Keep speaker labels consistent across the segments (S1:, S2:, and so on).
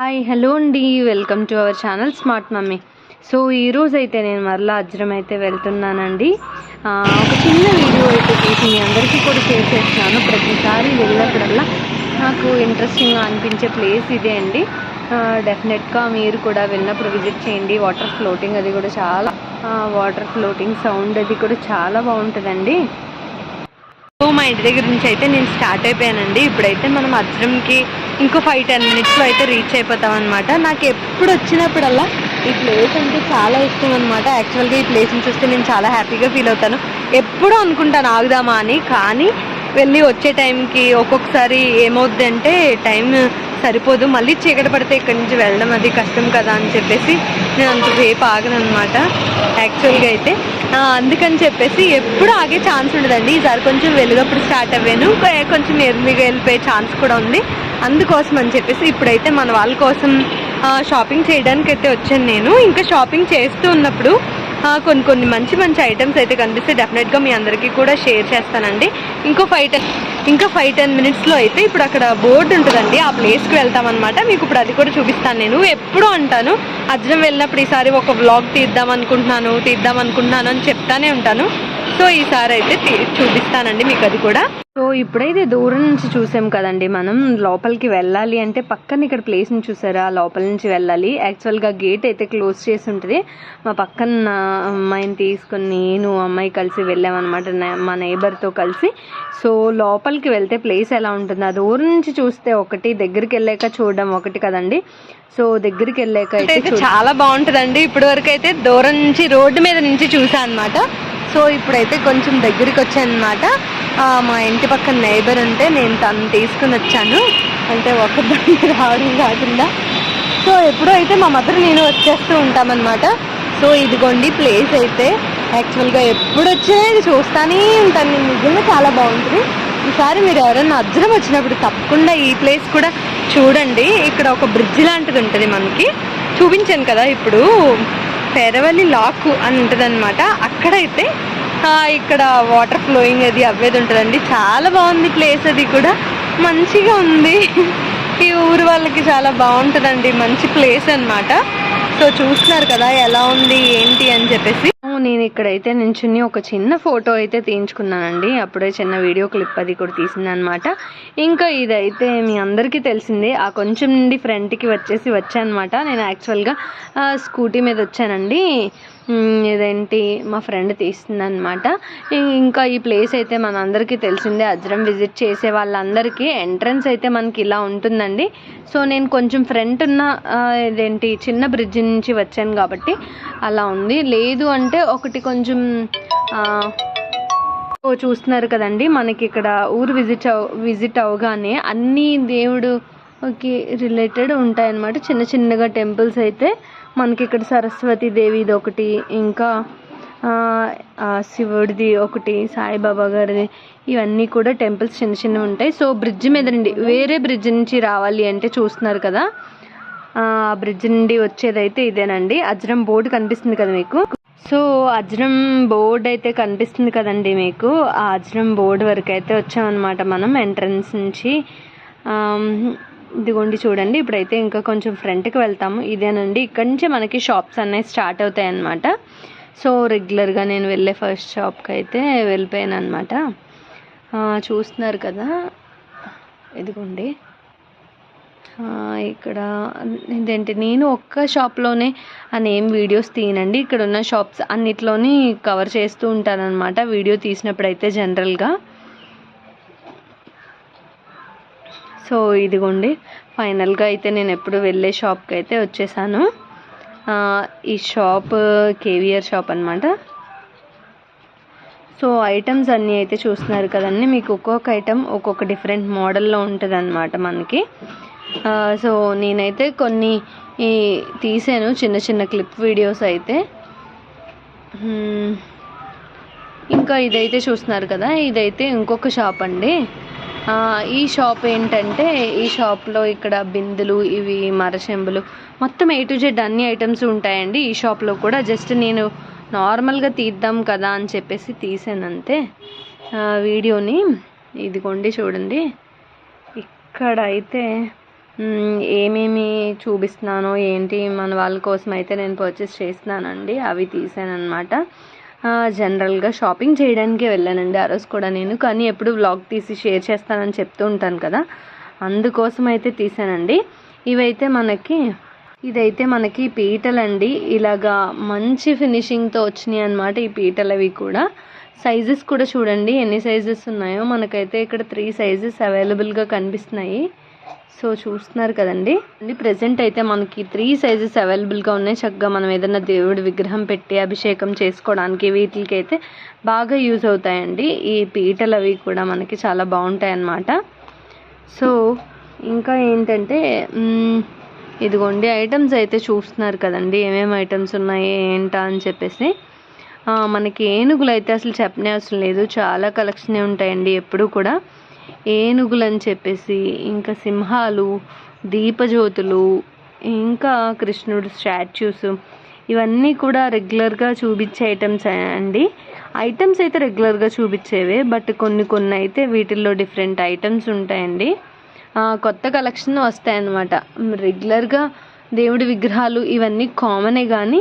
S1: Hi hello అండి. Welcome to our channel smart mummy so ఈరోజు అయితే నేను మరలా అజ్రం అయితే వెళ్తున్నానండి ఒక చిన్న వీడియో అయితే తీసి మీ అందరికీ కూడా షేర్ చేస్తున్నాను ప్రతిసారి వెళ్ళినప్పుడల్లా నాకు ఇంట్రెస్టింగ్గా అనిపించే ప్లేస్ ఇదే అండి. డెఫినెట్గా మీరు కూడా వెళ్ళినప్పుడు విజిట్ చేయండి. వాటర్ ఫ్లోటింగ్ అది కూడా చాలా వాటర్ ఫ్లోటింగ్ సౌండ్ అది కూడా చాలా బాగుంటుందండి. సో మా ఇంటి దగ్గర నుంచి అయితే నేను స్టార్ట్ అయిపోయానండి. ఇప్పుడైతే మనం అజ్రంకి ఇంకో ఫైవ్ టెన్ మినిట్స్లో అయితే రీచ్ అయిపోతాం అనమాట నాకు ఎప్పుడు వచ్చినప్పుడల్లా ఈ ప్లేస్ అంటే చాలా ఇష్టం అనమాట యాక్చువల్గా ఈ ప్లేస్ని చూస్తే నేను చాలా హ్యాపీగా ఫీల్ అవుతాను. ఎప్పుడూ అనుకుంటాను ఆగుదామా అని. కానీ వెళ్ళి వచ్చే టైంకి ఒక్కొక్కసారి ఏమవుద్ది అంటే టైం సరిపోదు. మళ్ళీ చీకటి పడితే ఇక్కడి నుంచి వెళ్ళడం అది కష్టం కదా అని చెప్పేసి నేను అంతసేపు ఆగను అనమాట యాక్చువల్గా అయితే. అందుకని చెప్పేసి ఎప్పుడు ఆగే ఛాన్స్ ఉండదండి. ఈసారి కొంచెం వెలుగప్పుడు స్టార్ట్ అవ్వాను. కొంచెం ఎర్లీగా వెళ్ళిపోయే ఛాన్స్ కూడా ఉంది. అందుకోసం అని చెప్పేసి ఇప్పుడైతే మన వాళ్ళ కోసం షాపింగ్ చేయడానికి అయితే వచ్చాను నేను. ఇంకా షాపింగ్ చేస్తూ ఉన్నప్పుడు కొన్ని కొన్ని మంచి మంచి ఐటమ్స్ అయితే కనిపిస్తే డెఫినెట్గా మీ అందరికీ కూడా షేర్ చేస్తానండి. ఇంకో ఫైవ్ టెన్ ఇంకా ఫైవ్ టెన్ మినిట్స్లో అయితే ఇప్పుడు అక్కడ బోర్డు ఉంటుందండి. ఆ ప్లేస్కి వెళ్తామన్నమాట. మీకు ఇప్పుడు అది కూడా చూపిస్తాను నేను. ఎప్పుడూ అంటాను అజ్రం వెళ్ళినప్పుడు ఈసారి ఒక వ్లాగ్ తీద్దాం అనుకుంటున్నాను తీద్దాం అనుకుంటున్నాను అని చెప్తానే ఉంటాను. సో ఈసారి అయితే చూపిస్తానండి మీకు అది కూడా. సో ఇప్పుడైతే దూరం నుంచి చూసాం కదండి. మనం లోపలికి వెళ్ళాలి అంటే పక్కన ఇక్కడ ప్లేస్ని చూసారా? లోపల నుంచి వెళ్ళాలి. యాక్చువల్గా గేట్ అయితే క్లోజ్ చేసి ఉంటుంది. మా పక్కన అమ్మాయిని తీసుకొని నేను అమ్మాయి కలిసి వెళ్ళామన్నమాట మా నైబర్తో కలిసి. సో లోపలికి వెళ్తే ప్లేస్ ఎలా ఉంటుంది? ఆ దూరం నుంచి చూస్తే ఒకటి దగ్గరికి వెళ్ళాక చూడడం ఒకటి కదండి. సో దగ్గరికి వెళ్ళాక అయితే చాలా బాగుంటుందండి. ఇప్పటి వరకు అయితే దూరం నుంచి రోడ్డు మీద నుంచి చూసా అనమాట సో ఇప్పుడైతే కొంచెం దగ్గరికి వచ్చాను అనమాట మా ఇంటి పక్కన నైబర్ ఉంటే నేను తను తీసుకుని వచ్చాను. అంటే ఒక దాన్ని రావడం కాకుండా. సో ఎప్పుడో అయితే మా మదర్ నేను వచ్చేస్తూ ఉంటామన్నమాట. సో ఇదిగోండి ప్లేస్ అయితే. యాక్చువల్గా ఎప్పుడు వచ్చినా ఇది చూస్తానే ఉంటాను. నేను నిజంగా చాలా బాగుంటుంది. ఈసారి మీరు ఎవరైనా అజ్రం వచ్చినప్పుడు తప్పకుండా ఈ ప్లేస్ కూడా చూడండి. ఇక్కడ ఒక బ్రిడ్జ్ లాంటిది ఉంటుంది మనకి. చూపించాను కదా ఇప్పుడు. పెరవలి లాక్ అని ఉంటుందన్నమాట. అక్కడైతే ఇక్కడ వాటర్ ఫ్లోయింగ్ అది అవ్వేది ఉంటుందండి. చాలా బాగుంది ప్లేస్ అది కూడా. మంచిగా ఉంది. ఈ ఊరు వాళ్ళకి చాలా బాగుంటుందండి. మంచి ప్లేస్ అన్నమాట. సో చూస్తున్నారు కదా ఎలా ఉంది ఏంటి అని చెప్పేసి. నేను ఇక్కడైతే నించుని ఒక చిన్న ఫోటో అయితే తీయించుకున్నానండి. అప్పుడే చిన్న వీడియో క్లిప్ అది కూడా తీసింది అనమాట ఇంకా ఇదైతే మీ అందరికీ తెలిసిందే. ఆ కొంచెం నుండి ఫ్రంట్కి వచ్చేసి వచ్చానమాట. నేను యాక్చువల్గా స్కూటీ మీద వచ్చానండి. ఇదేంటి? మా ఫ్రెండ్ తీస్తుందనమాట ఇంకా ఈ ప్లేస్ అయితే మన అందరికీ తెలిసిందే. అజ్రం విజిట్ చేసే వాళ్ళందరికీ ఎంట్రన్స్ అయితే మనకి ఇలా ఉంటుందండి. సో నేను కొంచెం ఫ్రంట్ ఉన్న ఇదేంటి చిన్న బ్రిడ్జ్ నుంచి వచ్చాను కాబట్టి అలా ఉంది. లేదు అంటే ఒకటి కొంచెం ఓ చూస్తున్నారు కదండి. మనకి ఇక్కడ ఊరు విజిట్ అవ్ విజిట్ అవగానే అన్ని దేవుడుకి రిలేటెడ్ ఉంటాయన్నమాట. చిన్న చిన్నగా టెంపుల్స్ అయితే మనకి ఇక్కడ సరస్వతి దేవిది ఒకటి ఇంకా శివుడిది ఒకటి సాయిబాబా గారిది ఇవన్నీ కూడా టెంపుల్స్ చిన్న చిన్నవి ఉంటాయి. సో బ్రిడ్జ్ మీద నుండి వేరే బ్రిడ్జ్ నుంచి రావాలి అంటే చూస్తున్నారు కదా ఆ బ్రిడ్జ్ నుండి వచ్చేదైతే ఇదేనండి. అజ్రం బోర్డు కనిపిస్తుంది కదా మీకు? సో అజ్రం బోర్డ్ అయితే కనిపిస్తుంది కదండి మీకు? ఆ అజ్రం బోర్డు వరకు అయితే వచ్చామన్నమాట మనం ఎంట్రన్స్ నుంచి. ఇదిగోండి చూడండి ఇప్పుడైతే ఇంకా కొంచెం ఫ్రంట్కి వెళ్తాము. ఇదేనండి ఇక్కడి నుంచి మనకి షాప్స్ అనేవి స్టార్ట్ అవుతాయి అన్నమాట సో రెగ్యులర్గా నేను వెళ్ళే ఫస్ట్ షాప్కి అయితే వెళ్ళిపోయాను అనమాట చూస్తున్నారు కదా. ఇదిగోండి. ఇక్కడ ఇదేంటి నేను ఒక్క షాప్లోనే అని ఏం వీడియోస్ తీయనండి. ఇక్కడ ఉన్న షాప్స్ అన్నిట్లోని కవర్ చేస్తూ ఉంటానన్నమాట. వీడియో తీసినప్పుడు అయితే జనరల్గా సో ఇదిగోండి ఫైనల్గా అయితే నేను ఎప్పుడు వెళ్ళే షాప్కి అయితే వచ్చేసాను. ఈ షాప్ కేవియర్ షాప్ అనమాట సో ఐటమ్స్ అన్నీ అయితే చూస్తున్నారు కదండి మీకు ఒక్కొక్క ఐటమ్ ఒక్కొక్క డిఫరెంట్ మోడల్లో ఉంటుంది అనమాట మనకి సో నేనైతే కొన్ని ఈ తీసాను చిన్న చిన్న క్లిప్ వీడియోస్ అయితే. ఇంకా ఇదైతే చూస్తున్నారు కదా ఇదైతే ఇంకొక షాప్ అండి. ఈ షాప్ ఏంటంటే ఈ షాప్లో ఇక్కడ బిందులు ఇవి మరచెంబులు మొత్తం ఏ టు జెడ్ అన్ని ఐటమ్స్ ఉంటాయండి. ఈ షాప్లో కూడా జస్ట్ నేను నార్మల్గా తీద్దాం కదా అని చెప్పేసి తీసాను అంతే వీడియోని ఇదిగోండి చూడండి. ఇక్కడ అయితే ఏమేమి చూపిస్తున్నానో ఏంటి మన వాళ్ళ కోసం అయితే నేను పర్చేస్ చేస్తున్నానండి. అవి తీసాను జనరల్గా షాపింగ్ చేయడానికే వెళ్ళానండి ఆ రోజు కూడా నేను. కానీ ఎప్పుడు వ్లాగ్ తీసి షేర్ చేస్తానని చెప్తూ ఉంటాను కదా. అందుకోసం అయితే తీసానండి. ఇవైతే మనకి ఇదైతే మనకి పీటలండి. ఇలాగా మంచి ఫినిషింగ్తో వచ్చినాయి అనమాట ఈ పీటలు అవి కూడా. సైజెస్ కూడా చూడండి ఎన్ని సైజెస్ ఉన్నాయో. మనకైతే ఇక్కడ త్రీ సైజెస్ అవైలబుల్గా కనిపిస్తున్నాయి. సో చూస్తున్నారు కదండి. అండి ప్రజెంట్ అయితే మనకి త్రీ సైజెస్ అవైలబుల్గా ఉన్నాయి. చక్కగా మనం ఏదైనా దేవుడి విగ్రహం పెట్టి అభిషేకం చేసుకోవడానికి వీటికి అయితే బాగా యూజ్ అవుతాయండి. ఈ పీటలు అవి కూడా మనకి చాలా బాగుంటాయి అన్నమాట. సో ఇంకా ఏంటంటే ఇదిగోండి ఐటమ్స్ అయితే చూస్తున్నారు కదండి. ఏమేమి ఐటమ్స్ ఉన్నాయి ఏంటా అని చెప్పేసి. మనకి ఏనుగులు అయితే అసలు చెప్పనే అవసరం లేదు. చాలా కలెక్షనే ఉంటాయండి ఎప్పుడు కూడా. ఏనుగులు అని చెప్పేసి ఇంకా సింహాలు దీపజ్యోతులు ఇంకా కృష్ణుడు స్టాచ్యూస్. ఇవన్నీ కూడా రెగ్యులర్గా చూపించే ఐటమ్స్ అండి. ఐటమ్స్ అయితే రెగ్యులర్గా చూపించేవే బట్ కొన్ని కొన్ని అయితే వీటిల్లో డిఫరెంట్ ఐటమ్స్ ఉంటాయండి. కొత్త కలెక్షన్ వస్తాయన్నమాట. రెగ్యులర్గా దేవుడి విగ్రహాలు ఇవన్నీ కామనే కానీ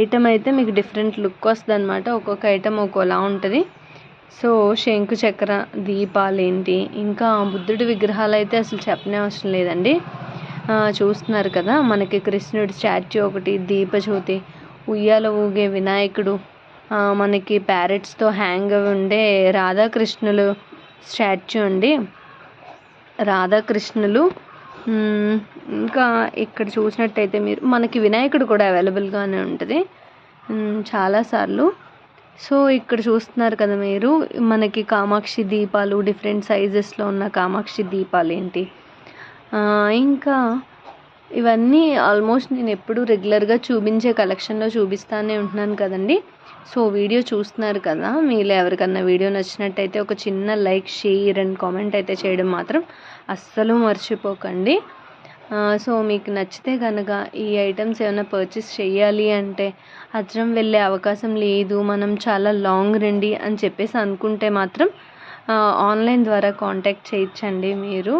S1: ఐటమ్ అయితే మీకు డిఫరెంట్ లుక్ వస్తుంది అనమాట ఒక్కొక్క ఐటమ్ ఒక్కోలా ఉంటుంది. సో శంకు చక్ర దీపాలు ఏంటి? ఇంకా బుద్ధుడి విగ్రహాలు అయితే అసలు చెప్పనే అవసరం లేదండి. చూస్తున్నారు కదా మనకి కృష్ణుడి స్టాచ్యూ ఒకటి దీపజ్యోతి. ఉయ్యాల ఊగే వినాయకుడు. మనకి ప్యారెట్స్తో హ్యాంగ్ అవి ఉండే రాధాకృష్ణులు స్టాచ్యూ అండి. రాధాకృష్ణులు ఇంకా ఇక్కడ చూసినట్టయితే మీరు మనకి వినాయకుడు కూడా అవైలబుల్గానే ఉంటుంది. చాలాసార్లు సో ఇక్కడ చూస్తున్నారు కదా మీరు మనకి కామాక్షి దీపాలు డిఫరెంట్ సైజెస్లో ఉన్న కామాక్షి దీపాలు ఏంటి? ఇంకా ఇవన్నీ ఆల్మోస్ట్ నేను ఎప్పుడు రెగ్యులర్గా చూపించే కలెక్షన్లో చూపిస్తానే ఉంటున్నాను కదండి. సో వీడియో చూస్తున్నారు కదా మీలో ఎవరికన్నా వీడియో నచ్చినట్టయితే ఒక చిన్న లైక్ షేర్ అండ్ కామెంట్ అయితే చేయడం మాత్రం అస్సలు మర్చిపోకండి. సో మీకు నచ్చితే కనుక ఈ ఐటమ్స్ ఏమైనా పర్చేస్ చేయాలి అంటే అజ్రం వెళ్ళే అవకాశం లేదు మనం చాలా లాంగ్ రండి అని చెప్పేసి అనుకుంటే మాత్రం ఆన్లైన్ ద్వారా కాంటాక్ట్ చేయొచ్చండి మీరు.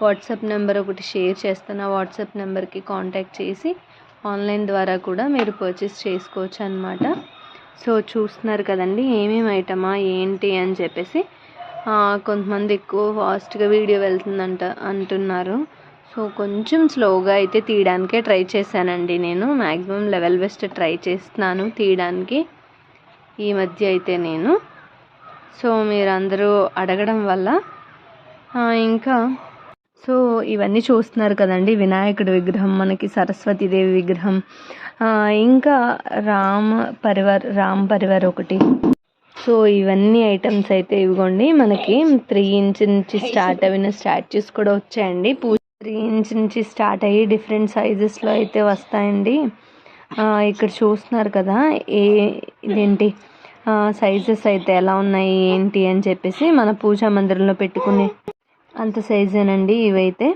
S1: వాట్సాప్ నెంబర్ ఒకటి షేర్ చేస్తాను. ఆ వాట్సాప్ నెంబర్కి కాంటాక్ట్ చేసి ఆన్లైన్ ద్వారా కూడా మీరు పర్చేస్ చేసుకోవచ్చు అనమాట సో చూస్తున్నారు కదండి ఏమేమి ఐటమా ఏంటి అని చెప్పేసి కొంతమంది ఎక్కువ ఫాస్ట్గా వీడియో వెళ్తుందంట అంటున్నారు. సో కొంచెం స్లోగా అయితే తీయడానికే ట్రై చేశానండి నేను. మ్యాక్సిమం లెవెల్ బెస్ట్ ట్రై చేస్తున్నాను తీయడానికి ఈ మధ్య అయితే నేను. సో మీరందరూ అడగడం వల్ల ఇంకా సో ఇవన్నీ చూస్తున్నారు కదండి. వినాయకుడి విగ్రహం మనకి సరస్వతీదేవి విగ్రహం ఇంకా రామ పరివార్ రామ్ పరివార్ ఒకటి. సో ఇవన్నీ ఐటమ్స్ అయితే ఇవ్వండి. మనకి త్రీ ఇంచ్ నుంచి స్టార్ట్ అయిన స్టాచ్యూస్ కూడా వచ్చాయండి. పూ త్రీ ఇంచ్ నుంచి స్టార్ట్ అయ్యి డిఫరెంట్ సైజెస్లో అయితే వస్తాయండి. ఇక్కడ చూస్తున్నారు కదా ఏ ఇదేంటి? సైజెస్ అయితే ఎలా ఉన్నాయి ఏంటి అని చెప్పేసి మన పూజా మందిరంలో పెట్టుకునే అంత సైజేనండి ఇవైతే.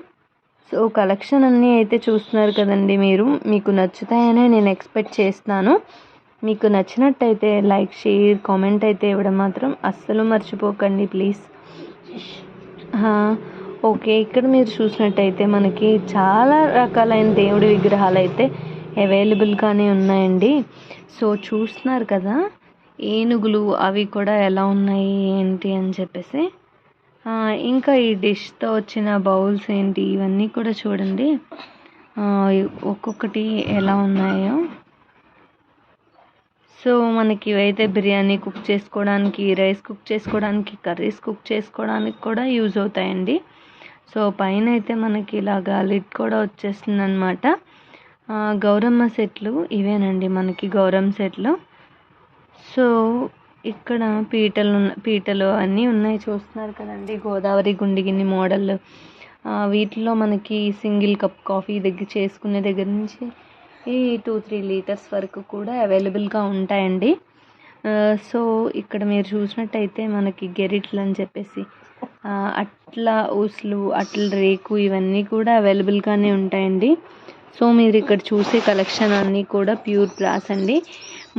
S1: సో కలెక్షన్ అన్నీ అయితే చూస్తున్నారు కదండి మీరు. మీకు నచ్చుతాయనే నేను ఎక్స్పెక్ట్ చేస్తున్నాను. మీకు నచ్చినట్టయితే లైక్ షేర్ కామెంట్ అయితే ఇవ్వడం మాత్రం అస్సలు మర్చిపోకండి ప్లీజ్. ఓకే ఇక్కడ మీరు చూసినట్టయితే మనకి చాలా రకాలైన దేవుడి విగ్రహాలు అయితే అవైలబుల్గానే ఉన్నాయండి. సో చూస్తున్నారు కదా ఏనుగులు అవి కూడా ఎలా ఉన్నాయి ఏంటి అని చెప్పేసి. ఇంకా ఈ డిష్తో వచ్చిన బౌల్స్ ఏంటి ఇవన్నీ కూడా చూడండి. ఒక్కొక్కటి ఎలా ఉన్నాయో. సో మనకి ఇవైతే బిర్యానీ కుక్ చేసుకోవడానికి రైస్ కుక్ చేసుకోవడానికి కర్రీస్ కుక్ చేసుకోవడానికి కూడా యూజ్ అవుతాయండి. సో పైన అయితే మనకి ఇలాగా లిడ్ కూడా వచ్చేస్తుంది అనమాట గౌరమ్మ సెట్లు ఇవేనండి మనకి గౌరమ్మ సెట్లు. సో ఇక్కడ పీటలు పీటలు అన్నీ ఉన్నాయి చూస్తున్నారు కదండి. గోదావరి గుండిగిన్ని మోడల్. వీటిలో మనకి సింగిల్ కప్ కాఫీ దగ్గర చేసుకునే దగ్గర నుంచి ఈ టూ త్రీ లీటర్స్ వరకు కూడా అవైలబుల్గా ఉంటాయండి. సో ఇక్కడ మీరు చూసినట్టయితే మనకి గెరిట్లు అని చెప్పేసి అట్ల ఊసులు అట్ల రేకు ఇవన్నీ కూడా అవైలబుల్గానే ఉంటాయండి. సో మీరు ఇక్కడ చూసే కలెక్షన్ అన్నీ కూడా ప్యూర్ బ్రాస్ అండి.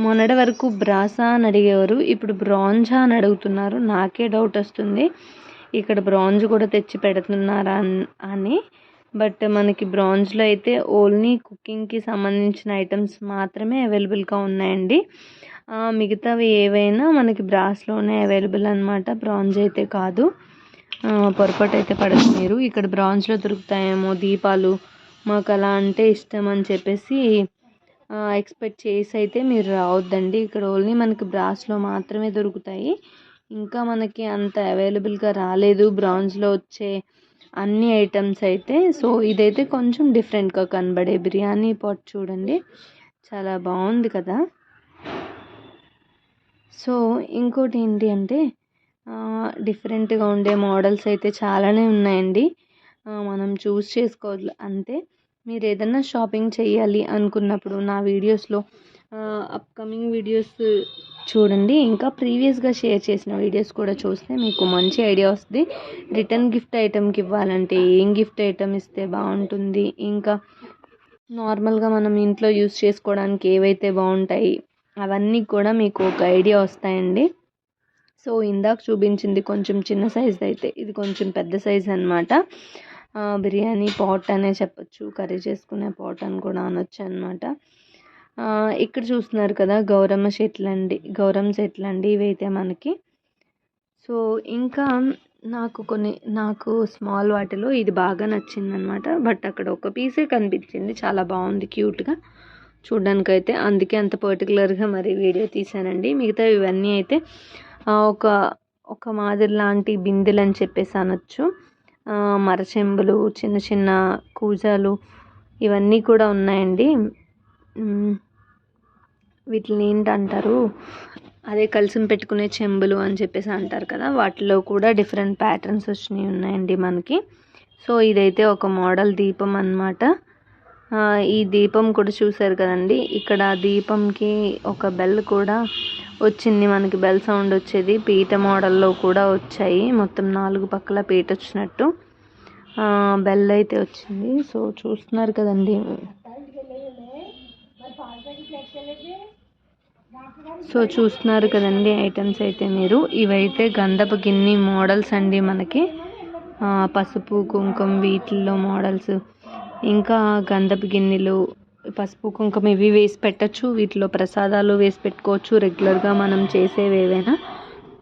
S1: మొన్నటి వరకు బ్రాసా అని అడిగేవారు. ఇప్పుడు బ్రాంజా అని అడుగుతున్నారు. నాకే డౌట్ వస్తుంది. ఇక్కడ బ్రాంజ్ కూడా తెచ్చి పెడుతున్నారా అని బట్ మనకి బ్రాంజ్లో అయితే ఓన్లీ కుకింగ్కి సంబంధించిన ఐటమ్స్ మాత్రమే అవైలబుల్గా ఉన్నాయండి. మిగతావి ఏవైనా మనకి బ్రాస్లోనే అవైలబుల్ అనమాట బ్రాంజ్ అయితే కాదు. పొరపాటు అయితే పడదు మీరు ఇక్కడ బ్రాంజ్లో దొరుకుతాయేమో దీపాలు. మాకు అలా అంటే ఇష్టం అని చెప్పేసి ఎక్స్పెక్ట్ చేసి అయితే మీరు రావద్దండి. ఇక్కడ ఓన్లీ మనకి బ్రాస్లో మాత్రమే దొరుకుతాయి. ఇంకా మనకి అంత అవైలబుల్గా రాలేదు. బ్రాంజ్లో వచ్చే అన్ని ఐటమ్స్ అయితే సో ఇదైతే కొంచెం డిఫరెంట్గా కనబడే బిర్యానీ పాట్ చూడండి. చాలా బాగుంది కదా. సో ఇంకోటి ఏంటి అంటే డిఫరెంట్గా ఉండే మోడల్స్ అయితే చాలానే ఉన్నాయండి. మనం చూస్ చేసుకోవాలి అంతే. మీరు ఏదైనా షాపింగ్ చేయాలి అనుకున్నప్పుడు నా వీడియోస్లో అప్కమింగ్ వీడియోస్ చూడండి. ఇంకా ప్రీవియస్గా షేర్ చేసిన వీడియోస్ కూడా చూస్తే మీకు మంచి ఐడియా వస్తుంది. రిటర్న్ గిఫ్ట్ ఐటెంకి ఇవ్వాలంటే ఏం గిఫ్ట్ ఐటెం ఇస్తే బాగుంటుంది? ఇంకా నార్మల్గా మనం ఇంట్లో యూస్ చేసుకోవడానికి ఏవైతే బాగుంటాయి అవన్నీ కూడా మీకు ఒక ఐడియా వస్తాయండి. సో ఇందాక చూపించింది కొంచెం చిన్న సైజ్ అయితే ఇది కొంచెం పెద్ద సైజ్ అనమాట బిర్యానీ పాట్ అనే చెప్పచ్చు కర్రీ చేసుకునే పాట్ అని కూడా అనొచ్చు అనమాట ఇక్కడ చూస్తున్నారు కదా గౌరమ్మ చెట్లు అండి గౌరమ్మ చెట్లు అండి ఇవైతే మనకి. సో ఇంకా నాకు కొన్ని నాకు స్మాల్ వాటిలో ఇది బాగా నచ్చిందనమాట బట్ అక్కడ ఒక పీసే కనిపించింది చాలా బాగుంది క్యూట్గా చూడ్డానికి అయితే అందుకే అంత పర్టికులర్గా మరి వీడియో తీశానండి. మిగతా ఇవన్నీ అయితే ఒక ఒక మాదిరి లాంటి బిందెలు అని చెప్పేసి అనొచ్చు. మరచెంబులు చిన్న చిన్న కూజాలు ఇవన్నీ కూడా ఉన్నాయండి. వీటిని ఏంటంటారు? అదే కలిసి పెట్టుకునే చెంబులు అని చెప్పేసి అంటారు కదా వాటిలో కూడా డిఫరెంట్ ప్యాటర్న్స్ వచ్చినాయి ఉన్నాయండి మనకి. సో ఇదైతే ఒక మోడల్ దీపం అన్నమాట. ఈ దీపం కూడా చూసారు కదండి. ఇక్కడ దీపంకి ఒక బెల్ కూడా వచ్చింది. మనకి బెల్ సౌండ్ వచ్చేది. పీట మోడల్లో కూడా వచ్చాయి. మొత్తం నాలుగు పక్కల పీట వచ్చినట్టు బెల్ అయితే వచ్చింది. సో చూస్తున్నారు కదండి. సో చూస్తున్నారు కదండి ఐటమ్స్ అయితే మీరు. ఇవైతే గంధపు గిన్ని మోడల్స్ అండి మనకి. పసుపు కుంకుమ వీటిల్లో మోడల్స్ ఇంకా గంధపు గిన్నెలు పసుపు కుంకుమ ఇవి వేసి పెట్టచ్చు. వీటిలో ప్రసాదాలు వేసి పెట్టుకోవచ్చు. రెగ్యులర్గా మనం చేసేవి ఏవైనా.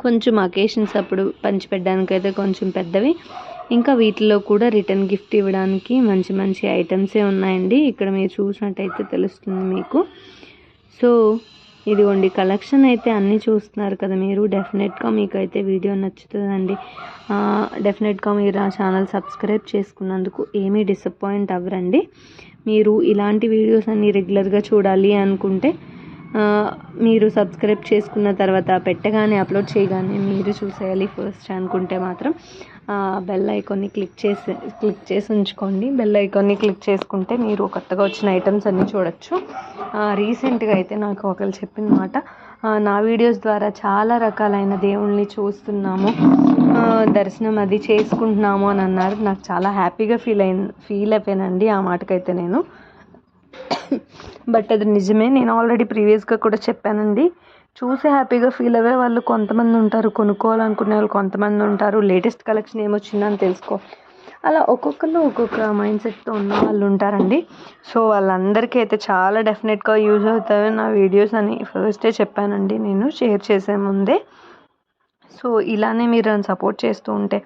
S1: కొంచెం అకేషన్స్ అప్పుడు పంచిపెట్టడానికి అయితే కొంచెం పెద్దవి. ఇంకా వీటిలో కూడా రిటర్న్ గిఫ్ట్ ఇవ్వడానికి మంచి మంచి ఐటమ్సే ఉన్నాయండి. ఇక్కడ మీరు చూసినట్టయితే తెలుస్తుంది మీకు. సో ఇదిగోండి కలెక్షన్ అయితే అన్నీ చూస్తున్నారు కదా మీరు. డెఫినెట్గా మీకు అయితే వీడియో నచ్చుతుందండి. డెఫినెట్గా మీరు ఆ ఛానల్ సబ్స్క్రైబ్ చేసుకున్నందుకు ఏమీ డిసప్పాయింట్ అవ్వరండి. మీరు ఇలాంటి వీడియోస్ అన్నీ రెగ్యులర్గా చూడాలి అనుకుంటే మీరు సబ్స్క్రైబ్ చేసుకున్న తర్వాత పెట్టగానే అప్లోడ్ చేయగానే మీరు చూసేయాలి ఫస్ట్ అనుకుంటే మాత్రం. బెల్ ఐకాన్ని క్లిక్ చేసి క్లిక్ చేసి ఉంచుకోండి. బెల్ ఐకాన్ని క్లిక్ చేసుకుంటే మీరు కొత్తగా వచ్చిన ఐటమ్స్ అన్నీ చూడొచ్చు. రీసెంట్గా అయితే నాకు ఒకరు చెప్పిన మాట నా వీడియోస్ ద్వారా చాలా రకాలైన దేవుణ్ణి చూస్తున్నాము. దర్శనం అది చేసుకుంటున్నాము అని అన్నారు. నాకు చాలా హ్యాపీగా ఫీల్ అయిన ఫీల్ అయిపోయానండి ఆ మాటకైతే నేను. బట్ అది నిజమే. నేను ఆల్రెడీ ప్రీవియస్గా కూడా చెప్పానండి. చూసి హ్యాపీగా ఫీల్ అయ్యే వాళ్ళు కొంతమంది ఉంటారు. కొనుక్కోవాలనుకునే వాళ్ళు కొంతమంది ఉంటారు. లేటెస్ట్ కలెక్షన్ ఏమొచ్చిందని తెలుసుకో. అలా ఒక్కొక్కరు ఒక్కొక్క మైండ్ సెట్తో ఉన్న వాళ్ళు ఉంటారండి. సో వాళ్ళందరికీ అయితే చాలా డెఫినెట్గా యూజ్ అవుతాయి. నా వీడియోస్ అని ఫస్టే చెప్పానండి. నేను షేర్ చేసే ముందే. సో ఇలానే మీరు నన్ను సపోర్ట్ చేస్తూ ఉంటే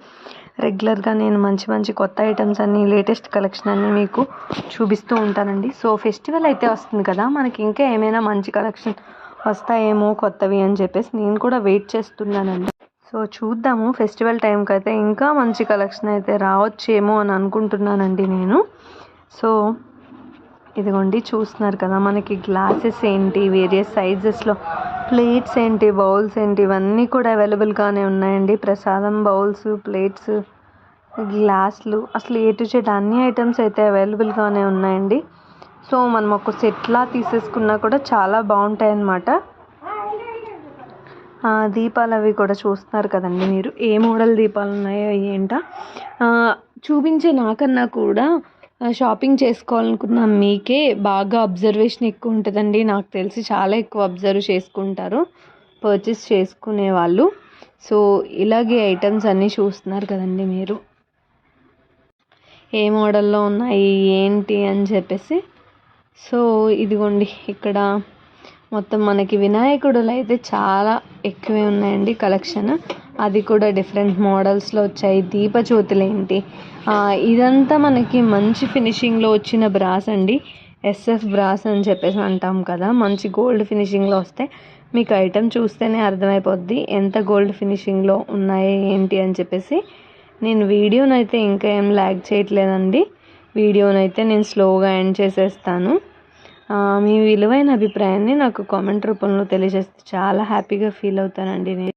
S1: రెగ్యులర్గా నేను మంచి మంచి కొత్త ఐటమ్స్ అన్ని లేటెస్ట్ కలెక్షన్ అన్ని మీకు చూపిస్తూ ఉంటానండి. సో ఫెస్టివల్ అయితే వస్తుంది కదా. మనకి ఇంకా ఏమైనా మంచి కలెక్షన్ వస్తాయేమో కొత్తవి అని చెప్పేసి నేను కూడా వెయిట్ చేస్తున్నానండి. సో చూద్దాము. ఫెస్టివల్ టైంకి అయితే ఇంకా మంచి కలెక్షన్ అయితే రావచ్చేమో అని అనుకుంటున్నానండి నేను. సో ఇదిగోండి చూస్తున్నారు కదా మనకి గ్లాసెస్ ఏంటి వేరియస్ సైజెస్లో ప్లేట్స్ ఏంటి బౌల్స్ ఏంటి ఇవన్నీ కూడా అవైలబుల్గానే ఉన్నాయండి. ప్రసాదం బౌల్స్ ప్లేట్స్ గ్లాసులు అసలు ఏ టు జెడ్ అన్ని ఐటమ్స్ అయితే అవైలబుల్గానే ఉన్నాయండి. సో మనం ఒక సెట్లా తీసేసుకున్నా కూడా చాలా బాగుంటాయి అన్నమాట దీపాలు అవి కూడా చూస్తున్నారు కదండి మీరు. ఏ మోడల్ దీపాలు ఉన్నాయో ఏంటా. చూపించే నాకన్నా కూడా షాపింగ్ చేసుకోవాలనుకున్న మీకే బాగా అబ్జర్వేషన్ ఎక్కువ ఉంటుందండి. నాకు తెలిసి చాలా ఎక్కువ అబ్జర్వ్ చేసుకుంటారు పర్చేస్ చేసుకునే వాళ్ళు. సో ఇలాగే ఐటమ్స్ అన్నీ చూస్తున్నారు కదండి మీరు. ఏ మోడల్లో ఉన్నాయి ఏంటి అని చెప్పేసి సో ఇదిగోండి ఇక్కడ మొత్తం మనకి వినాయకుడులు అయితే చాలా ఎక్కువే ఉన్నాయండి కలెక్షన్ అది కూడా డిఫరెంట్ మోడల్స్లో వచ్చాయి. దీపజ్యోతులేంటి ఇదంతా మనకి మంచి ఫినిషింగ్లో వచ్చిన బ్రాస్ అండి. ఎస్ఎఫ్ బ్రాస్ అని చెప్పేసి అంటాం కదా. మంచి గోల్డ్ ఫినిషింగ్లో వస్తే మీకు ఐటెం చూస్తేనే అర్థమైపోద్ది. ఎంత గోల్డ్ ఫినిషింగ్లో ఉన్నాయి ఏంటి అని చెప్పేసి. నేను వీడియోనైతే ఇంకా ఏం ల్యాగ్ చేయట్లేదండి. వీడియోనైతే నేను స్లోగా ఎండ్ చేసేస్తాను. మీ విలువైన అభిప్రాయాన్ని నాకు కామెంట్ రూపంలో తెలియజేస్తే చాలా హ్యాపీగా ఫీల్ అవుతానండి నేను.